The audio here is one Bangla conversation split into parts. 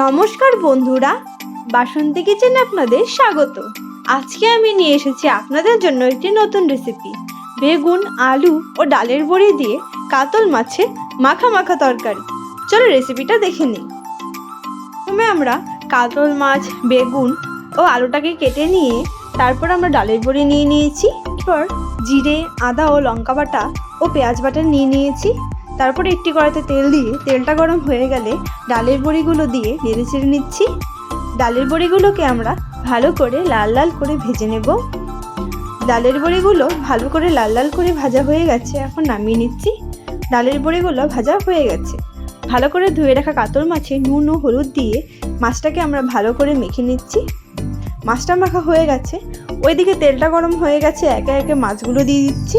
নমস্কার বন্ধুরা, বাসন্তী কিচেনে আপনাদের স্বাগত। আজকে আমি নিয়ে এসেছি আপনাদের জন্য একটি নতুন রেসিপি বেগুন, আলু ও ডালের বড়ি দিয়ে কাতল মাছের মাখা মাখা তরকারি। চলো রেসিপিটা দেখে নিই। প্রথমে আমরা কাতল মাছ, বেগুন ও আলুটাকে কেটে নিয়ে তারপর আমরা ডালের বড়ি নিয়ে নিয়েছি। এরপর জিরে, আদা ও লঙ্কা বাটা ও পেঁয়াজ বাটা নিয়ে নিয়েছি। তারপর একটি কড়াইতে তেল দিয়ে তেলটা গরম হয়ে গেলে ডালের বড়িগুলো দিয়ে নেড়ে চেড়ে নিচ্ছি। ডালের বড়িগুলোকে আমরা ভালো করে লাল লাল করে ভেজে নেব। ডালের বড়িগুলো ভালো করে লাল লাল করে ভাজা হয়ে গেছে, এখন নামিয়ে নিচ্ছি। ডালের বড়িগুলো ভাজা হয়ে গেছে। ভালো করে ধুয়ে রাখা কাতল মাছে নুন ও হলুদ দিয়ে মাছটাকে আমরা ভালো করে মেখে নিচ্ছি। মাছটা মাখা হয়ে গেছে। ওইদিকে তেলটা গরম হয়ে গেছে, একে একে মাছগুলো দিয়ে দিচ্ছি।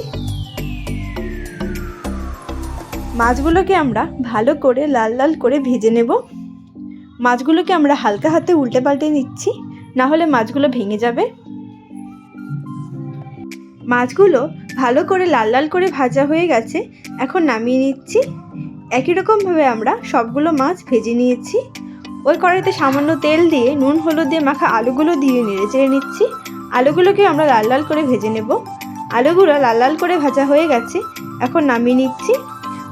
মাছগুলোকে আমরা ভালো করে লাল লাল করে ভেজে নেব। মাছগুলোকে আমরা হালকা হাতে উল্টে পাল্টে নিচ্ছি, না হলে মাছগুলো ভেঙে যাবে। মাছগুলো ভালো করে লাল লাল করে ভাজা হয়ে গেছে, এখন নামিয়ে নিচ্ছি। একই রকমভাবে আমরা সবগুলো মাছ ভেজে নিয়েছি। ওই কড়াইতে সামান্য তেল দিয়ে নুন, হলুদ দিয়ে মাখা আলুগুলো দিয়ে নেড়ে চেড়ে নিচ্ছি। আলুগুলোকে আমরা লাল লাল করে ভেজে নেব। আলুগুলো লাল লাল করে ভাজা হয়ে গেছে, এখন নামিয়ে নিচ্ছি।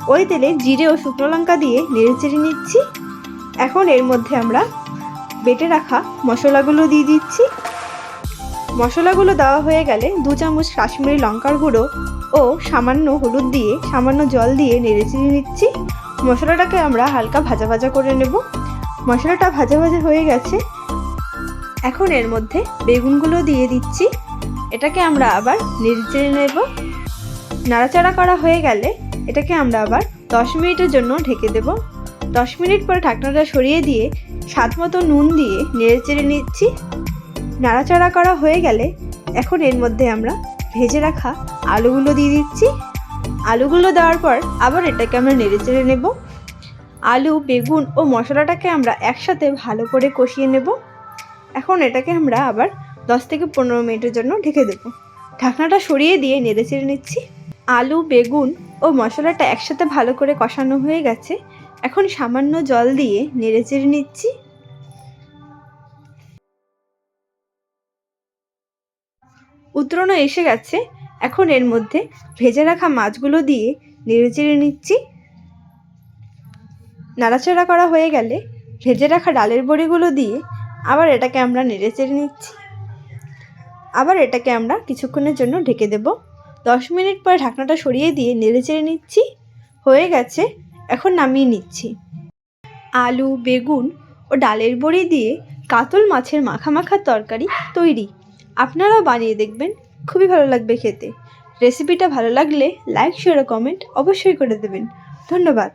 ওই তেলে জিরে ও শুকনো লঙ্কা দিয়ে নেড়ে চেড়ে নিচ্ছি। এখন এর মধ্যে আমরা বেটে রাখা মশলাগুলো দিয়ে দিচ্ছি। মশলাগুলো দেওয়া হয়ে গেলে দু চামচ কাশ্মীরি লঙ্কার গুঁড়ো ও সামান্য হলুদ দিয়ে, সামান্য জল দিয়ে নেড়ে চেড়ে নিচ্ছি। মশলাটাকে আমরা হালকা ভাজা ভাজা করে নেব। মশলাটা ভাজা ভাজা হয়ে গেছে। এখন এর মধ্যে বেগুনগুলো দিয়ে দিচ্ছি। এটাকে আমরা আবার নেড়ে চেড়ে নেব। নাড়াচাড়া করা হয়ে গেলে এটাকে আমরা আবার দশ মিনিটের জন্য ঢেকে দেব। দশ মিনিট পরে ঢাকনাটা সরিয়ে দিয়ে স্বাদ মতো নুন দিয়ে নেড়ে চেড়ে নিচ্ছি। নাড়াচাড়া করা হয়ে গেলে এখন এর মধ্যে আমরা ভেজে রাখা আলুগুলো দিয়ে দিচ্ছি। আলুগুলো দেওয়ার পর আবার এটাকে আমরা নেড়ে চেড়ে নেব। আলু, বেগুন ও মশলাটাকে আমরা একসাথে ভালো করে কষিয়ে নেব। এখন এটাকে আমরা আবার দশ থেকে পনেরো মিনিটের জন্য ঢেকে দেবো। ঢাকনাটা সরিয়ে দিয়ে নেড়ে চেড়ে নিচ্ছি। আলু, বেগুন ও মশলাটা একসাথে ভালো করে কষানো হয়ে গেছে। এখন সামান্য জল দিয়ে নেড়ে চেড়ে নিচ্ছি। উতরণও এসে গেছে। এখন এর মধ্যে ভেজে রাখা মাছগুলো দিয়ে নেড়ে চেড়ে নিচ্ছি। নাড়াচাড়া করা হয়ে গেলে ভেজে রাখা ডালের বড়িগুলো দিয়ে আবার এটাকে আমরা নেড়ে চেড়ে নিচ্ছি। আবার এটাকে আমরা কিছুক্ষণের জন্য ঢেকে দেব। দশ মিনিট পর ঢাকনাটা সরিয়ে দিয়ে নেড়ে চেড়ে নিচ্ছি। হয়ে গেছে, এখন নামিয়ে নিচ্ছি। আলু, বেগুন ও ডালের বড়ি দিয়ে কাতল মাছের মাখা তরকারি তৈরি। আপনারাও বানিয়ে দেখবেন, খুবই ভালো লাগবে খেতে। রেসিপিটা ভালো লাগলে লাইক শেয়ার ও কমেন্ট অবশ্যই করে দেবেন। ধন্যবাদ।